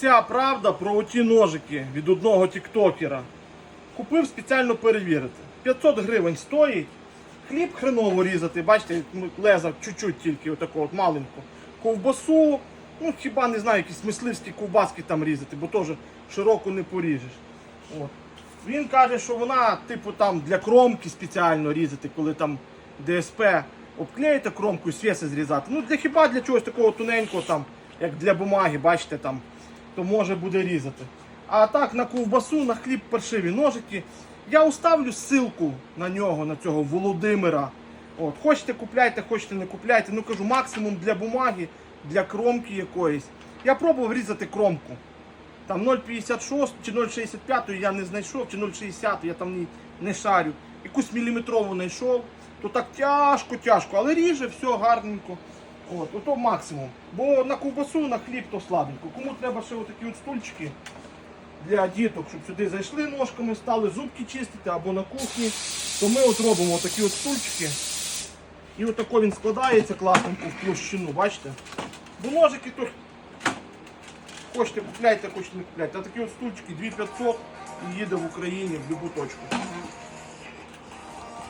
вся правда про оті ножики від одного тіктокера. Купив спеціально перевірити. 500 гривень стоїть. Хліб хреново різати, бачите, ну, леза чуть-чуть тільки отако от маленько. Ковбасу, ну хіба не знаю, якісь мисливські ковбаски там різати, бо теж широко не поріжеш. От. Він каже, що вона, типу, там для кромки спеціально різати, коли там ДСП обклеїте кромку і свіси зрізати. Ну, для хіба для чогось такого тоненького, там, як для бумаги, бачите, там, то може буде різати. А так на ковбасу, на хліб паршиві ножики. Я уставлю ссылку на нього, на цього Володимира. От, хочете купляйте, хочете не купляйте. Ну кажу, максимум для бумаги, для кромки якоїсь. Я пробував різати кромку. Там 0,56 чи 0,65 я не знайшов, чи 0,60, я там не, не шарю. Якусь міліметрову знайшов, то так тяжко, тяжко, але ріже, все гарненько. От, ото максимум. Бо на ковбасу, на хліб то слабенько. Кому треба ще отакі от стульчики для діток, щоб сюди зайшли ножками, стали зубки чистити або на кухні, то ми от робимо такі от стульчики. І отако він складається класненько в площину, бачите? Бо ножики то Хочете купляйте, хочете не купляйте. А такі от стульчики 2500 і їде в Україні в будь-яку точку.